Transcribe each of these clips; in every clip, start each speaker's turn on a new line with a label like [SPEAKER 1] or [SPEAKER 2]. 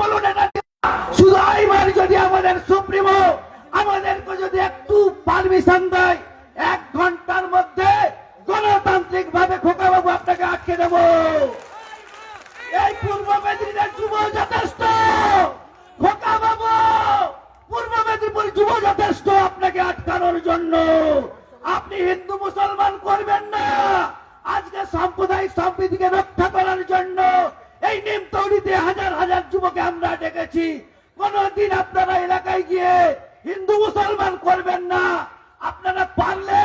[SPEAKER 1] বলুন শুধু এইবার যদি আমাদের সুপ্রিমো, আমাদেরকে যদি একটু পারমিশন দেয়, এক ঘণ্টার মধ্যে গণতান্ত্রিক ভাবে খোকাবাবু আপনাকে আটকে দেব। এই পূর্ব মেদিনীপুরের যুব যথেষ্ট। খোকাবাবু, পূর্ব মেদিনীপুর যুব যথেষ্ট আপনাকে আটকানোর জন্য। আপনি হিন্দু, মুসলমান করবেন না। আজকে সাম্প্রদায়িক সম্প্রীতিকে রক্ষা করার জন্য এই নিম তৈরিতে হাজার হাজার যুবকে আমরা ডেকেছি। কোনদিন আপনারা এলাকায় গিয়ে হিন্দু, মুসলমান করবেন না। আপনারা পারলে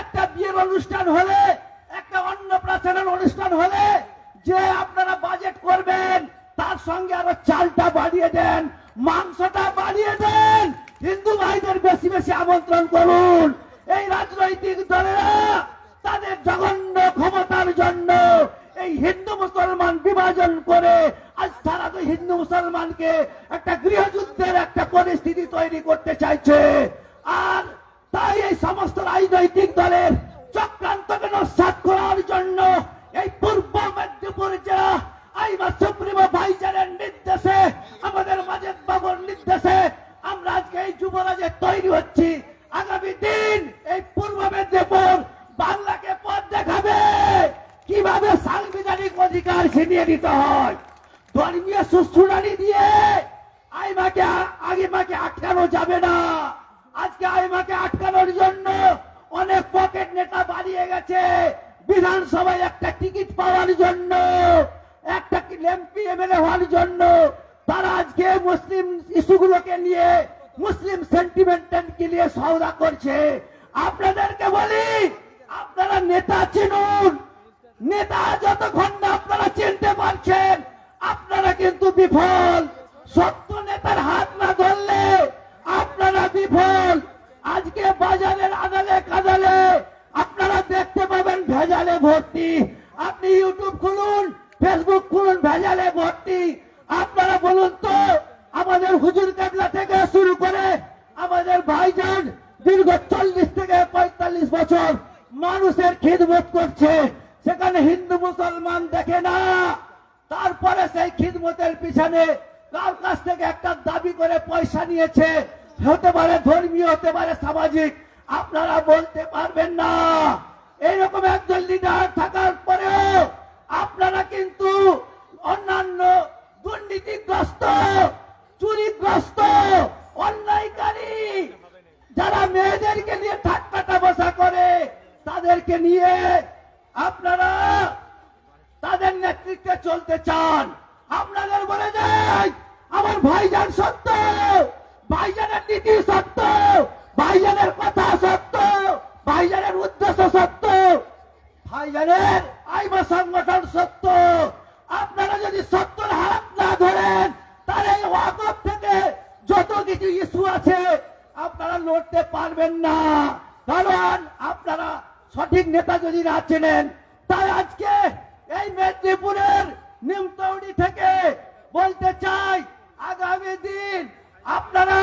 [SPEAKER 1] একটা বিয়ের অনুষ্ঠান হলে, একটা অন্নপ্রাশনের অনুষ্ঠান হলে যে আপনারা বাজেট করবেন, তার সঙ্গে আরও চালটা বাড়িয়ে দেন, মাংসটা বাড়িয়ে দেন। হিন্দু ভাইদের বেশি বেশি আমন্ত্রণ করুন। এই রাজনৈতিক দলেরা তাদের জঘন্য ক্ষমতার জন্য এই হিন্দু, মুসলমান বিভাজন করে আজ তারা তো হিন্দু মুসলমানকে একটা গৃহযুদ্ধের একটা পরিস্থিতি তৈরি করতে চাইছে। আর তাই এই সমস্ত রাজনৈতিক দলের চক্রান্তকে নস্বাত করার জন্য এই পূর্ব মেদিনীপুর জেলা আইবা সুপ্রিমো ভাইজানের নির্দেশে, আমাদের মাজেদ বাবুর নির্দেশে আমরা আজকে এই যুবরাজে তৈরি হচ্ছি। আগামী দিন এই পূর্ব মেদিনীপুর বাংলাকে পথ দেখাবে। কীভাবে সাংবিধানিক অধিকার ছিনিয়ে নিতে হয়? ধর্মীয় সুশ্রুড়ানি দিয়ে আইমাকে আগিমাকে আটকানো যাবে না। আজকে আইমাকে আটকানোর জন্য অনেক পকেট নেতা বাড়িয়ে গেছে। বিধানসভায় একটা টিকিট পাওয়ার জন্য, একটা এমপি, এমএলএ হওয়ার জন্য তারা আজকে মুসলিম ইস্যুগুলোকে নিয়ে মুসলিম সেন্টিমেন্টকে নিয়ে সওদা করছে। আপনাদেরকে বলি, আপনারা নেতা চিনুন। নেতা যতক্ষণ না আপনারা চিনতে পারছেন কিন্তু বিফল। সত্য নেতার হাত না ধরলে আপনারা বিফল। আজকে বাজারের আদালে কাদালে আপনারা দেখতে পাবেন ভেজালে ভর্তি। আপনি ইউটিউব খুলুন, ফেসবুক খুলুন, ভেজালে ভর্তি। আপনারা বলুন তো, আমাদের হুজুর কেবলা থেকে শুরু করে আমাদের ভাইজান দীর্ঘ চল্লিশ থেকে পঁয়তাল্লিশ বছর মানুষের খিদমত করছে। সেখানে হিন্দু মুসলমান দেখে না। তারপরে সেই খিদমতের পিছনে কার কাছ থেকে একটা দাবি করে পয়সা নিয়েছে। হতে পারে ধর্মীয়, হতে পারে সামাজিক। আপনারা বলতে পারবেন না। এইরকম একজন লিডার থাকার পরেও আপনারা কিন্তু অন্যান্য দুর্নীতিগ্রস্ত, চুরিগ্রস্ত, অন্যায়কারী, যারা মেয়েদেরকে নিয়ে ঠাট্টা বসা করে, তাদেরকে নিয়ে আপনারা নেতৃত্বে চলতে চান, আপনাদের বলে যাই আমার ভাইজান সত্য, ভাইজানের নীতি সত্য, ভাইজানের কথা সত্য, ভাইজানের উদ্দেশ্য সত্য, ভাইজানের আইবা সংগঠন সত্য। আপনারা যদি সত্যর হাত না ধরেন, তাহলে এই ওয়াকফ থেকে যত কিছু ইস্যু আছে, আপনারা লড়তে পারবেন না। কারণ আপনারা সঠিক নেতা যদি না চেনেন, তাই আজকে এই মেদিনীপুরের নিমতৌড়ি থেকে বলতে চাই, আগামী দিন আপনারা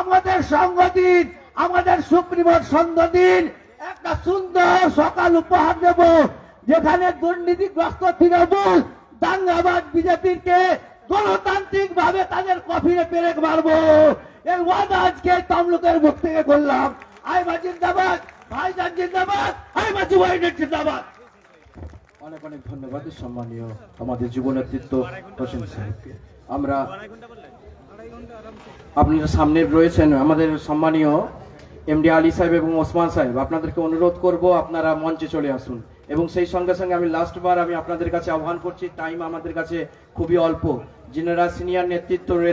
[SPEAKER 1] আমাদের সঙ্গ দিন, আমাদের সুপ্রিমোর সঙ্গ দিন। একটা সুন্দর সকাল উপহার দেব, যেখানে দুর্নীতিগ্রস্ত তৃণমূল দাঙ্গাবাদ বিজেপির কে গণতান্ত্রিক ভাবে তাদের কফিনে পেরেক মারবো। এই ওয়াদা আজকে তমলুকের মুখ থেকে করলাম। আই আইবা জিন্দাবাদ, ভাইজান জিন্দাবাদ আইবা যুবাইনের জিন্দাবাদ।
[SPEAKER 2] অনেক অনেক ধন্যবাদ সম্মানীয় আমাদের যুব নেতৃত্ব আমরা আপনারা সামনে রয়েছেন আমাদের সম্মানীয় এমডি আলী সাহেব এবং ওসমান সাহেব। আপনাদেরকে অনুরোধ করব আপনারা মঞ্চে চলে আসুন এবং সেই সঙ্গে সঙ্গে আমি লাস্ট বার আমি আপনাদের কাছে আহ্বান করছি টাইম আমাদের কাছে খুবই অল্প। যিনারা সিনিয়র নেতৃত্ব রয়েছে